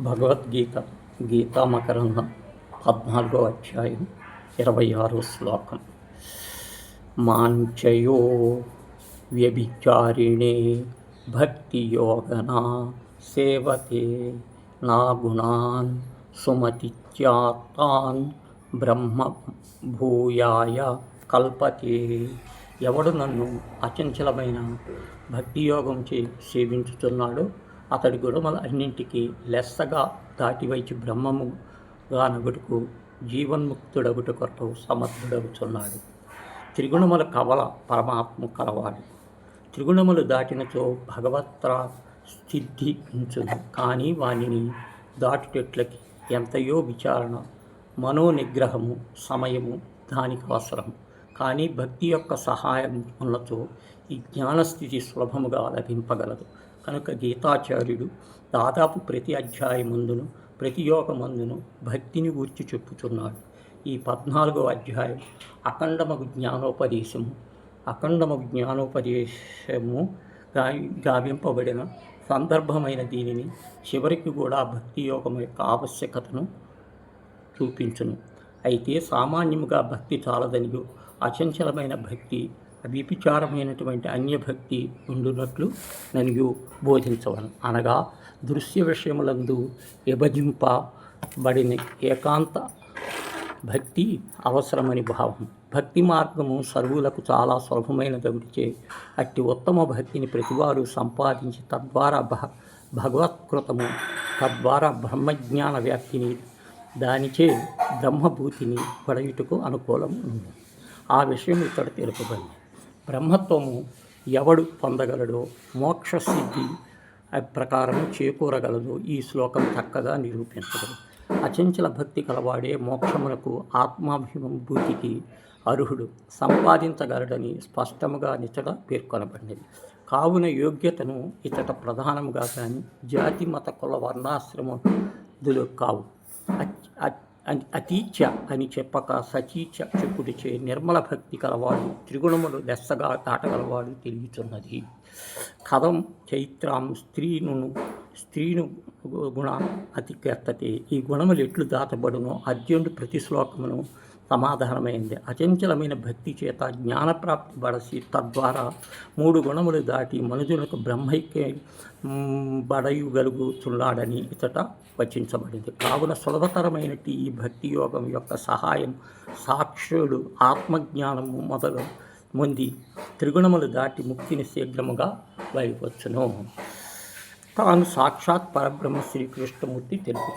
భగవద్గీత గీతామకరంగం పద్నాలుగో అధ్యాయం ఇరవై ఆరో శ్లోకం. మాంచయో వ్యభిచారిణే భక్తి యోగనా సేవతే నా గుణాన్ సుమతిత్యాత్తాన్ బ్రహ్మ భూయాయ కల్పతే. ఎవడు నన్ను అచంచలమైన భక్తియోగం చే సేవించుతున్నాడో అతడి గుణముల అన్నింటికీ లెస్సగా దాటివైచి బ్రహ్మము నగుటకు జీవన్ముక్తుడగుట కొరకు సమర్థుడగుచున్నాడు. త్రిగుణముల కవల పరమాత్మ కలవాడు. త్రిగుణములు దాటినచో భగవత్ర స్థితించును కానీ వానిని దాటుటెట్లకి ఎంతయో విచారణ మనోనిగ్రహము సమయము దానికి అవసరం. కానీ భక్తి యొక్క సహాయం ఉన్నచో ఈ జ్ఞానస్థితి సులభముగా లభింపగలదు. కనుక గీతాచార్యుడు దాదాపు ప్రతి అధ్యాయమందును ప్రతి యోగమందును భక్తిని గూర్చి చెప్పుచున్నాడు. ఈ పద్నాలుగవ అధ్యాయం అఖండమగు జ్ఞానోపదేశము అఖండమగు జ్ఞానోపదేశము గా- గావింపబడిన సందర్భమైన దీనిని చివరికి కూడా భక్తి యోగం యొక్క ఆవశ్యకతను చూపించును. అయితే సామాన్యముగా భక్తి చాలదనియు. అచంచలమైన భక్తి వ్యభిచారమైనటువంటి అన్యభక్తి ఉండునట్లు ననియు బోధించవను అనగా దృశ్య విషయములందు విభజింపబడిన ఏకాంత భక్తి అవసరమని భావం. భక్తి మార్గము సర్వులకు చాలా సులభమైన అట్టి ఉత్తమ భక్తిని ప్రతివారు సంపాదించి తద్వారా భ భగవత్కృతము తద్వారా బ్రహ్మజ్ఞాన వ్యాప్తిని దానిచే బ్రహ్మభూతిని పడయుటకు అనుకూలం ఉంది. ఆ విషయం ఇక్కడ తెలుపబడింది. బ్రహ్మత్వము ఎవడు పొందగలడో మోక్ష సిద్ధి ప్రకారం చేకూరగలదు ఈ శ్లోకం చక్కగా నిరూపించగలదు అచంచల భక్తి కలవాడే మోక్షమునకు ఆత్మాభిభూతికి అర్హుడు సంపాదించగలడని స్పష్టముగా నిచట పేర్కొనబడినది కావున యోగ్యతను ఇతట ప్రధానముగా కానీ జాతి మత కుల వర్ణాశ్రమదులు కావు. అతీచ అని చెప్పక సతీచ చెప్పుడిచే నిర్మల భక్తి కలవాడు త్రిగుణములు లెస్సగా దాటగలవాడు తెలియచున్నది. కథం చైత్రాం స్త్రీను స్త్రీను గుణ అతికేస్తతి ఈ గుణములు ఎట్లు దాటబడునో అర్జునుడు ప్రతి శ్లోకమును సమాధానమైంది. అచంచలమైన భక్తి చేత జ్ఞానప్రాప్తి బడసి తద్వారా మూడు గుణములు దాటి మనుజులకు బ్రహ్మైక్య బడయుగలుగుతున్నాడని ఇతట వచించబడింది. కావున సులభతరమైనటి ఈ భక్తి యోగం యొక్క సహాయం సాక్షుడు ఆత్మజ్ఞానము మొదలు ముంది త్రిగుణములు దాటి ముక్తిని శీఘ్రముగా వైవచ్చును తాను సాక్షాత్ పరబ్రహ్మ శ్రీకృష్ణమూర్తి తెలుపుచు